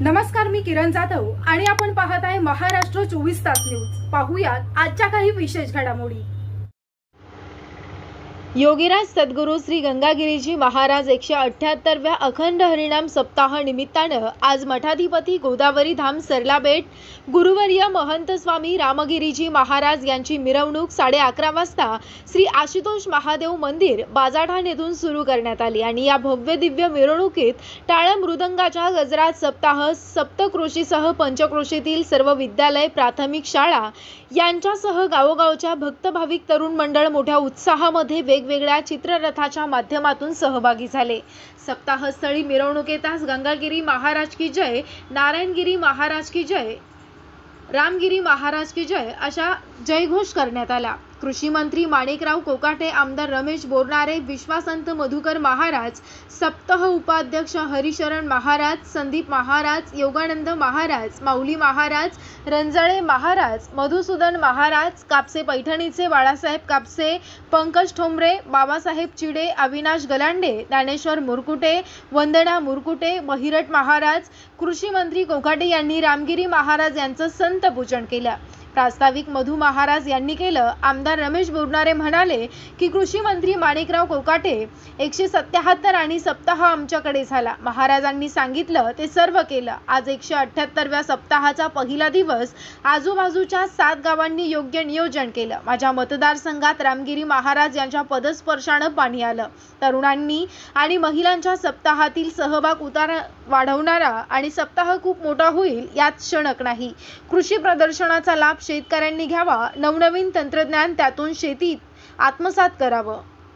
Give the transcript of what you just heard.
नमस्कार मी किरण जाधव आणि आपण पाहत आहे महाराष्ट्र चोवीस तास न्यूज. पाहूयात आजच्या काही विशेष घडामोडी. योगीराज सद्गुरू श्री गंगागिरीजी महाराज एकशे अठ्ठ्याहत्तरव्या अखंड हरिणाम सप्ताह निमित्तानं आज मठाधिपती गोदावरी धाम सरलाबेट गुरुवर्य महंत स्वामी रामगिरीजी महाराज यांची मिरवणूक साडे अकरा वाजता श्री आशुतोष महादेव मंदिर बाजाठाण येथून सुरू करण्यात आली आणि या भव्य दिव्य मिरवणुकीत टाळ मृदंगाच्या गजरात सप्ताह सप्तकृषीसह पंचक्रोशीतील सर्व विद्यालय प्राथमिक शाळा यांच्यासह गावोगावच्या भक्तभाविक तरुण मंडळ मोठ्या उत्साहामध्ये वेग वेगवेगळ्या चित्ररथाच्या माध्यमातून सहभागी झाले. सप्ताहस्थळी मिरवणुकीतास गंगागिरी महाराज की जय नारायणगिरी महाराज की जय रामगिरी महाराज की जय अशा जयघोष करण्यात आला. कृषी मंत्री माणिकराव कोकाटे आमदार रमेश बोरणारे विश्वासंत मधुकर महाराज सप्तह उपाध्यक्ष हरिशरण महाराज संदीप महाराज योगानंद महाराज माऊली महाराज रंजळे महाराज मधुसूदन महाराज कापसे पैठणीचे बाळासाहेब कापसे पंकज ठोंबरे बाबासाहेब चिडे अविनाश गलांडे ज्ञानेश्वर मुरकुटे वंदना मुरकुटे बहिरट महाराज कृषी मंत्री कोकाटे यांनी रामगिरी महाराज यांचं संत पूजन केलं. प्रास्ताविक मधु महाराज यांनी केलं. आमदार रमेश बोरणारे म्हणाले की कृषी मंत्री माणिकराव कोकाटे एकशे सत्याहत्तर आणि सप्ताह आमच्याकडे झाला. महाराजांनी सांगितलं ते सर्व केलं. आज एकशे अठ्ठ्याहत्तरव्या सप्ताहाचा पहिला दिवस. आजूबाजूच्या सात गावांनी योग्य नियोजन केलं. माझ्या मतदारसंघात रामगिरी महाराज यांच्या पदस्पर्शानं पाणी आलं. तरुणांनी आणि महिलांच्या सप्ताहातील सहभाग उतार वाढवणारा आणि सप्ताह खूप मोठा होईल यात क्षणक नाही. कृषी प्रदर्शनाचा लाभ शेतकऱ्यांनी घ्यावा. नवनवीन तंत्रज्ञान त्यातून शेतीत आत्मसात करावं.